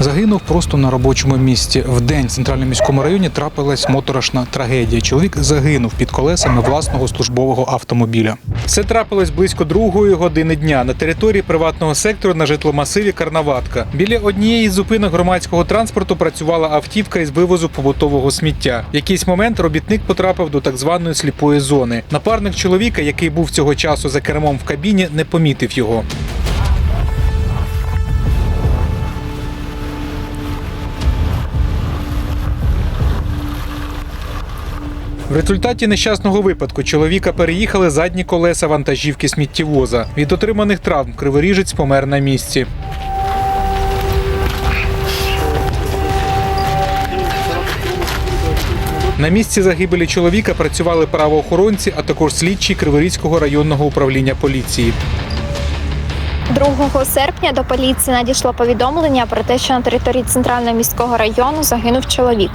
Загинув просто на робочому місці. В день в центральному міському районі трапилась моторошна трагедія. Чоловік загинув під колесами власного службового автомобіля. Все трапилось близько другої години дня на території приватного сектору на житломасиві Карнаватка. Біля однієї з зупинок громадського транспорту працювала автівка із вивозу побутового сміття. В якийсь момент робітник потрапив до так званої сліпої зони. Напарник чоловіка, який був цього часу за кермом в кабіні, не помітив його. В результаті нещасного випадку чоловіка переїхали задні колеса вантажівки сміттєвоза. Від отриманих травм криворіжець помер на місці. На місці загибелі чоловіка працювали правоохоронці, а також слідчі Криворізького районного управління поліції. 2 серпня до поліції надійшло повідомлення про те, що на території центрального міського району загинув чоловік.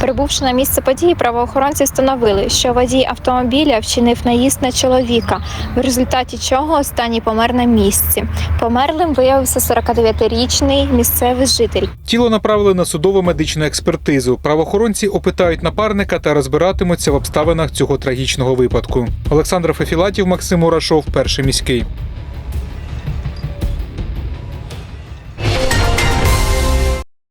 Прибувши на місце події, правоохоронці встановили, що водій автомобіля вчинив наїзд на чоловіка, в результаті чого останній помер на місці. Померлим виявився 49-річний місцевий житель. Тіло направили на судово медичну експертизу. Правоохоронці опитають напарника та розбиратимуться в обставинах цього трагічного випадку. Олександр Фефілатів, Максим Урашов, перший міський.